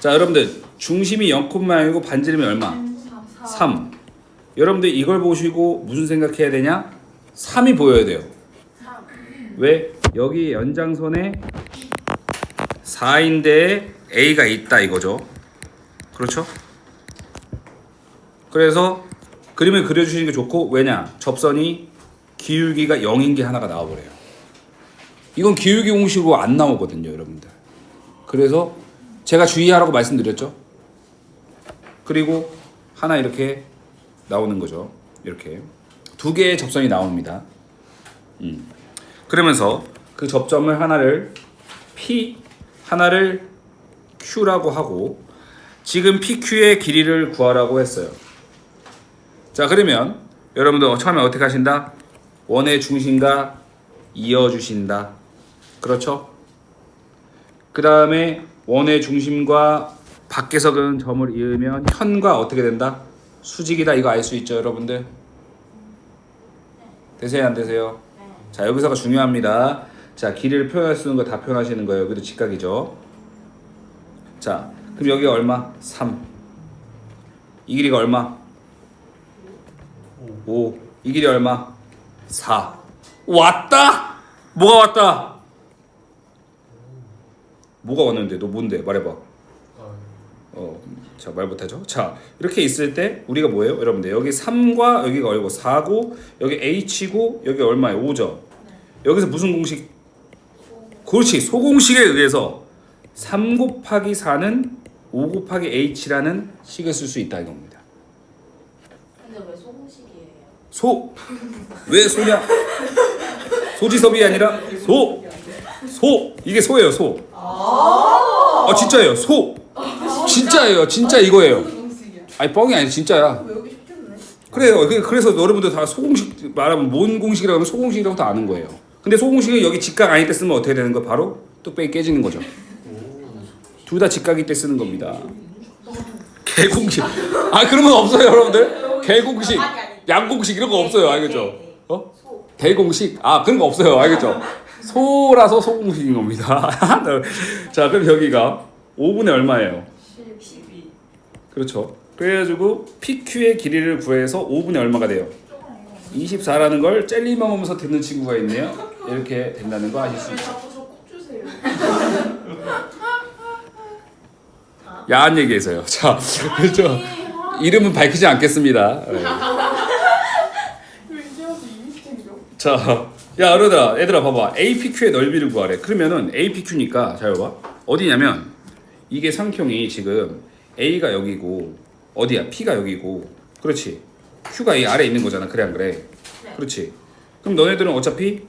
자, 여러분들 중심이 0,6이고 반지름이 얼마? 3. 여러분들 이걸 보시고 무슨 생각해야 되냐? 3이 보여야 돼요. 왜? 여기 연장선에 4인데 A가 있다 이거죠. 그렇죠? 그래서 그림을 그려주시는 게 좋고 왜냐? 접선이 기울기가 0인 게 하나가 나와버려요. 이건 기울기 공식으로 안 나오거든요, 여러분들. 그래서 제가 주의하라고 말씀드렸죠. 그리고 하나 이렇게 나오는 거죠. 이렇게 두 개의 접선이 나옵니다. 음. 그러면서 그 접점을 하나를 P 하나를 Q라고 하고 지금 PQ의 길이를 구하라고 했어요. 자 그러면 여러분들 처음에 어떻게 하신다? 원의 중심과 이어주신다. 그렇죠? 그 다음에 원의 중심과 밖에서 그은 점을 이으면 현과 어떻게 된다? 수직이다 이거 알 수 있죠 여러분들? 되세요 안 되세요? 자 여기서가 중요합니다. 자 길이를 표현할 수 있는 거 다 표현하시는 거예요. 여기도 직각이죠. 자 그럼 여기가 얼마? 3. 이 길이가 얼마? 5. 이 길이 얼마? 4. 왔다? 뭐가 왔다? 뭐가 왔는데? 너 뭔데? 말해봐. 어, 자, 말 못하죠? 자, 이렇게 있을 때 우리가 뭐예요? 여러분들, 여기 3과 여기가 얼고 4고, 여기 H고, 여기 얼마예요? 5죠? 여기서 무슨 공식? 그렇지, 소공식에 의해서 3 곱하기 4는 5 곱하기 H라는 식을 쓸 수 있다 이겁니다. 근데 왜 소공식이에요? 소! 왜 소냐? 소지섭이 아니라 소! 소! 이게 소예요, 소. 아, 진짜예요, 소! 진짜예요, 진짜 이거예요. 아니, 뻥이 아니라 진짜야. 그래요. 그- 그래서 여러분들 다 소공식 말하면 뭔 공식이라고 하면 소공식이라고 다 아는 거예요. 근데 소공식이 여기 직각 아닐 때 쓰면 어떻게 되는 거? 바로 뚝배기 깨지는 거죠. 둘 다 직각일 때 쓰는 겁니다. 개공식. 아 그러면 없어요, 여러분들. 개공식, 양공식 이런 거 없어요, 알겠죠? 어? 대공식. 아 그런 거 없어요, 알겠죠? 소라서 소공식인 겁니다. 자, 그럼 여기가 5분의 얼마예요? 12. 그렇죠. 그래가지고 PQ의 길이를 구해서 5분의 얼마가 돼요? 24라는 걸 젤리 먹으면서 듣는 친구가 있네요. 이렇게 된다는 거 아실 수왜 있죠. 야한 얘기해서요. 자, 그렇죠. 이름은 밝히지 않겠습니다. 네. 자, 야, 얘들아, 얘들아, 봐봐. APQ의 넓이를 구하래. 그러면은 APQ니까 잘 봐봐. 어디냐면 이게 삼형이 지금 A가 여기고 어디야? P가 여기고, 그렇지. Q가 이 아래 있는 거잖아. 그래 안 그래? 그렇지. 그럼 너네들은 어차피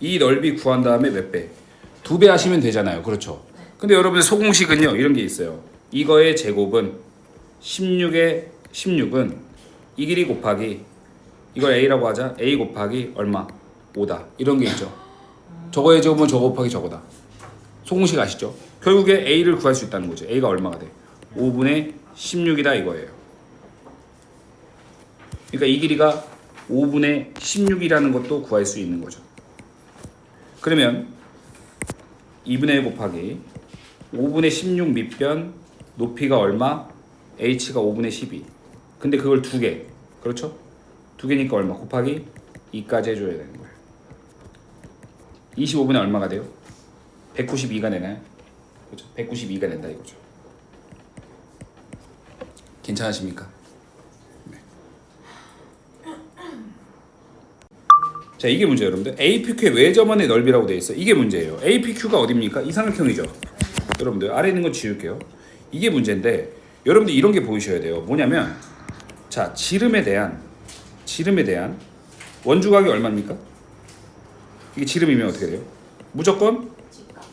이 넓이 구한 다음에 몇 배? 두 배 하시면 되잖아요. 그렇죠. 근데 여러분의 소공식은요 이런 게 있어요. 이거의 제곱은 16의 16은 이 길이 곱하기 이걸 a라고 하자. a 곱하기 얼마? 5다. 이런 게 있죠. 저거의 제곱은 저거 곱하기 저거다. 소공식 아시죠? 결국에 a를 구할 수 있다는 거죠. a가 얼마가 돼? 5분의 16이다 이거예요. 그러니까 이 길이가 5분의 16이라는 것도 구할 수 있는 거죠. 그러면 2분의 1 곱하기 5분의 16 밑변 높이가 얼마? h가 5분의 12. 근데 그걸 두 개. 그렇죠? 두 개니까 얼마? 곱하기 2까지 해줘야 되는 거예요. 25분의 얼마가 돼요? 192가 되나요? 그렇죠. 192가 된다 이거죠. 괜찮으십니까? 네. 자 이게 문제 여러분들 APQ의 외점원의 넓이라고 되어 있어 이게 문제예요 APQ가 어딥니까 이삼각형이죠 여러분들 아래 있는 건 지울게요 이게 문제인데 여러분들 이런 게 보이셔야 돼요 뭐냐면 자 지름에 대한 지름에 대한 원주각이 얼마입니까 이게 지름이면 어떻게 돼요 무조건 직각.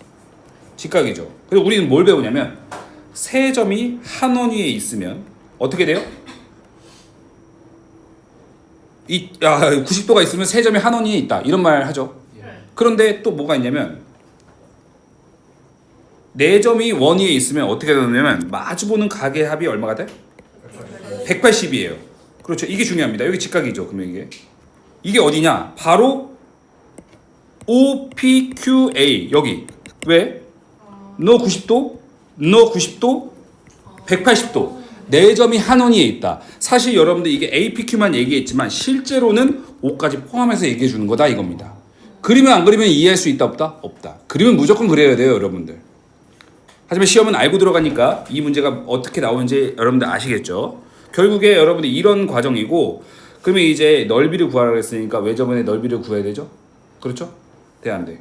직각이죠 그래서 우리는 뭘 배우냐면 세 점이 한 원위에 있으면 어떻게 돼요 이, 야, 90도가 있으면 세 점이 한 원위에 있다. 이런 말 하죠. 그런데 또 뭐가 있냐면 네 점이 원위에 있으면 어떻게 되냐면 마주보는 각의 합이 얼마가 돼? 180이에요. 그렇죠. 이게 중요합니다. 여기 직각이죠. 그러면 이게 이게 어디냐? 바로 OPQA 여기 왜? 너 90도, 너 90도, 180도. 네 점이 한 원위에 있다. 사실 여러분들 이게 APQ만 얘기했지만 실제로는 5까지 포함해서 얘기해 주는 거다 이겁니다. 그리면 안 그리면 이해할 수 있다 없다? 없다. 그리면 무조건 그려야 돼요, 여러분들. 하지만 시험은 알고 들어가니까 이 문제가 어떻게 나오는지 여러분들 아시겠죠? 결국에 여러분들 이런 과정이고 그러면 이제 넓이를 구하라 그랬으니까 외접원의 넓이를 구해야 되죠? 그렇죠? 돼 안 돼?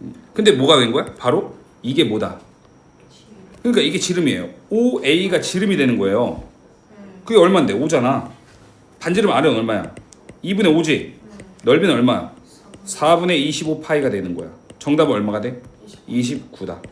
음. 근데 뭐가 된 거야? 바로 이게 뭐다? 그러니까 이게 지름이에요. OA가 지름이 되는 거예요. 그게 얼마인데? 5잖아. 반지름 아래는 얼마야? 2분의 5지? 넓이는 얼마야? 4분의 25파이가 되는 거야. 정답은 얼마가 돼? 29다.